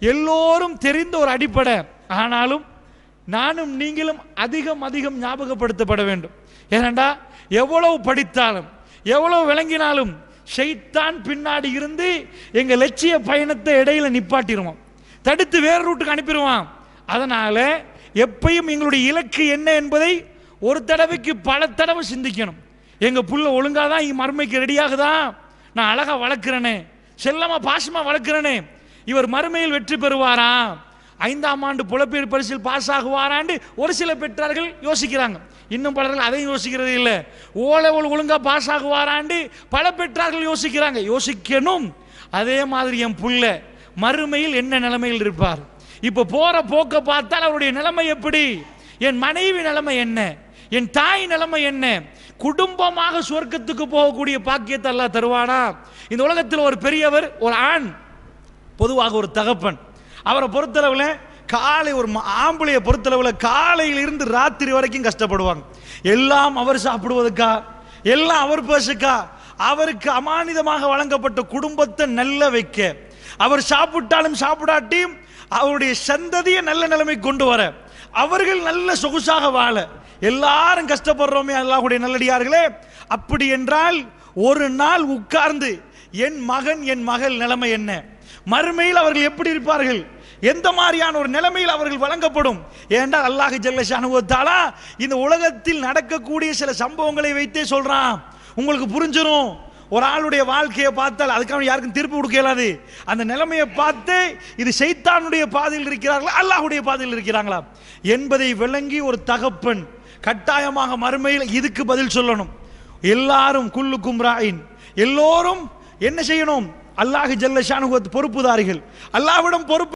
எல்லோரும் தெரிந்த ஒரு அடிப்படை. ஆனாலும் நானும் நீங்களும் அதிகம் அதிகம் ஞாபகப்படுத்தப்பட வேண்டும். ஏனண்டா எவ்வளவு படித்தாலும் எவ்வளவு விளங்கினாலும் ஷைத்தான் பின்னாடி இருந்து எங்கள் லட்சிய பயணத்தை இடையில நிப்பாட்டிடுவான் தடுத்து வேறு ரூட்டுக்கு அனுப்பிடுவான் அதனால் எப்பயும் எங்களுடைய இலக்கு என்ன என்பதை ஒரு தடவைக்கு பல தடவை சிந்திக்கணும். எங்கள் புள்ள ஒழுங்காக தான் மறுமைக்கு ரெடியாகுதா நான் அழகாக வளர்க்குறேனே. செல்லமாக பாசமாக வளர்க்குறேனே. இவர் மறுமையில் வெற்றி பெறுவாரா ஐந்தாம் ஆண்டு புலப்பெயர் பரிசில் பாஸ் ஆகுவாராண்டு ஒரு சில பெற்றார்கள் யோசிக்கிறாங்க. இன்னும் பலர்கள் அதையும் யோசிக்கிறது இல்லை. ஓல் ஒழுங்காக பாஸ் ஆகுவாராண்டு பல பெற்றார்கள் யோசிக்கிறாங்க. யோசிக்கணும். அதே மாதிரி என் புள்ள மறுமையில் என்ன நிலைமையில் இருப்பார்? இப்போ போகிற போக்க பார்த்தால் அவருடைய நிலைமை எப்படி? என் மனைவி நிலைமை என்ன? என் தாய் நிலைமை என்ன? குடும்பமாக சொர்க்கத்துக்கு போகக்கூடிய பாக்கியத்தை எல்லாம் தருவானா? இந்த உலகத்தில் ஒரு பெரியவர் ஒரு ஆண். பொதுவாக ஒரு தகப்பன். அவரை பொறுத்தளவில் காலை ஒரு ஆம்பளையை பொறுத்தளவில் காலையில் இருந்து ராத்திரி வரைக்கும் கஷ்டப்படுவாங்க. எல்லாம் அவர் சாப்பிடுவதுக்கா எல்லாம் அவர் பேசுக்கா? அவருக்கு அமானிதமாக வழங்கப்பட்ட குடும்பத்தை நல்ல வைக்க. அவர் சாப்பிட்டாலும் சாப்பிடாட்டியும் அவருடைய சந்ததியை நல்ல நிலைமை கொண்டு வர. அவர்கள் நல்ல சொகுசாக வாழ. எல்லாரும் கஷ்டப்படுறோமே அல்லாஹுடைய நல்லடியார்களே. அப்படி என்றால் ஒரு நாள் உட்கார்ந்து என் மகன் என் மகள் நிலைமை என்ன? மறுமையில் அவர்கள் எப்படி இருப்பார்கள்? எந்த மாதிரியான ஒரு நிலைமையில் அவர்கள் வழங்கப்படும்? ஏன்டால் அல்லாஹ் ஜல்லஷானுவத்தாலா இந்த உலகத்தில் நடக்கக்கூடிய சில சம்பவங்களை வைத்தே சொல்றான். உங்களுக்கு புரிஞ்சிடும் ஒரு ஆளுடைய வாழ்க்கையை பார்த்தால் அதுக்காக யாருக்கும் தீர்ப்பு கொடுக்க இயலாது. அந்த நிலைமையை பார்த்து இது சைத்தானுடைய பாதையில் இருக்கிறார்களா? அல்லாஹ்வுடைய பாதையில் இருக்கிறாங்களா? என்பதை விளங்கி ஒரு தகப்பன் கட்டாயமாக மறுமையில் இதுக்கு பதில் சொல்லணும். எல்லாரும் குல்லுக்கும் ராயின். எல்லோரும் என்ன செய்யணும்? அல்லாஹ் ஜல்ல பொறுப்புதாரிகள். அல்லாஹ்விடம் பொறுப்பு